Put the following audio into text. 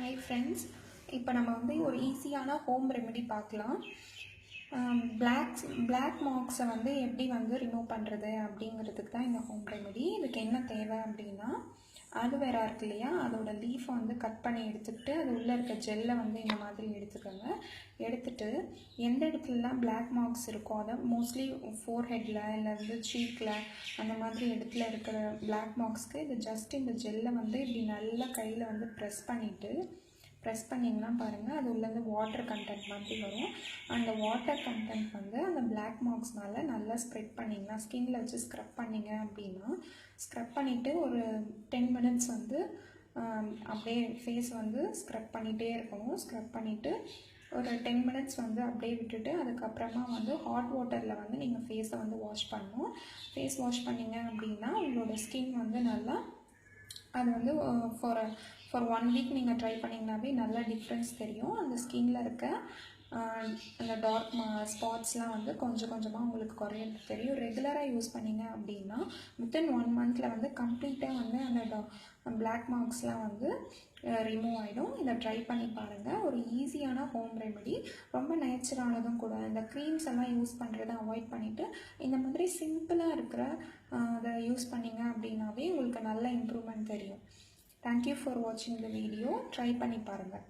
Hi friends இப்போ நம்ம வந்து ஒரு ஈஸியான ஹோம் ரெமெடி பார்க்கலாம். பிளாக்ஸ் பிளாக் மார்க்ஸை வந்து எப்படி வந்து ரிமூவ் பண்ணுறது அப்படிங்கிறதுக்கு தான் இந்த ஹோம் ரெமெடி இதுக்கு என்ன தேவை அப்படின்னா ஆலுவேரா இருக்கு இல்லையா? அதோட லீஃபை வந்து கட் பண்ணி எடுத்துக்கிட்டு அது உள்ளே இருக்க ஜெல்லை வந்து இந்த மாதிரி எடுத்துக்கோங்க. எடுத்துட்டு எந்த இடத்துலலாம் பிளாக் மார்க்ஸ் இருக்கோ அதை மோஸ்ட்லி ஃபோர் ஹெட்டில் இல்லை வந்து சீக்கில் அந்த மாதிரி இடத்துல இருக்கிற பிளாக் மார்க்ஸ்க்கு இது ஜஸ்ட் இந்த ஜெல்லை வந்து இப்படி நல்லா கையில் வந்து ப்ரெஸ் பண்ணிவிட்டு ப்ரெஸ் பண்ணிங்கன்னா பாருங்கள் அது உள்ளேருந்து வாட்டர் கண்டென்ட் மாதிரி வரும். அந்த வாட்டர் கண்டென்ட் வந்து அந்த பிளாக் மார்க்ஸ்னால நல்லா ஸ்ப்ரெட் பண்ணிங்கன்னா ஸ்கின்ல வச்சு ஸ்க்ரப் பண்ணிங்க அப்படின்னா ஸ்க்ரப் பண்ணிவிட்டு ஒரு டென் மினிட்ஸ் வந்து அப்படியே ஃபேஸ் வந்து ஸ்க்ரப் பண்ணிகிட்டே இருக்கணும். ஸ்க்ரப் பண்ணிவிட்டு ஒரு டென் மினிட்ஸ் வந்து அப்படியே விட்டுட்டு அதுக்கப்புறமா வந்து ஹாட் வாட்டரில் வந்து நீங்கள் ஃபேஸை வந்து வாஷ் பண்ணணும். ஃபேஸ் வாஷ் பண்ணீங்க அப்படின்னா உங்களோட ஸ்கின் வந்து நல்லா அது வந்து ஃபார் ஃபார் ஒன் வீக் நீங்கள் ட்ரை பண்ணிங்கனாவே நல்ல டிஃப்ரென்ஸ் தெரியும். அந்த ஸ்கின்ல இருக்க அந்த டார்க் ஸ்பாட்ஸ்லாம் வந்து கொஞ்சம் கொஞ்சமாக உங்களுக்கு குறையிறது தெரியும். ரெகுலராக யூஸ் பண்ணிங்க அப்படின்னா வித்தின் ஒன் மந்தில் வந்து கம்ப்ளீட்டாக வந்து அந்த பிளாக் மார்க்ஸ்லாம் வந்து ரிமூவ் ஆகிடும் இதை ட்ரை பண்ணி பாருங்கள் ஒரு ஈஸியான ஹோம் ரெமெடி ரொம்ப நேச்சரானதும் கூட இந்த க்ரீம்ஸ் எல்லாம் யூஸ் பண்ணுறதை அவாய்ட் பண்ணிவிட்டு இந்த மாதிரி சிம்பிளாக இருக்கிற அதை யூஸ் பண்ணிங்க அப்படின்னாவே உங்களுக்கு நல்ல இம்ப்ரூவ்மெண்ட் தெரியும். தேங்க்யூ ஃபார் வாட்சிங் த வீடியோ ட்ரை பண்ணி பாருங்கள்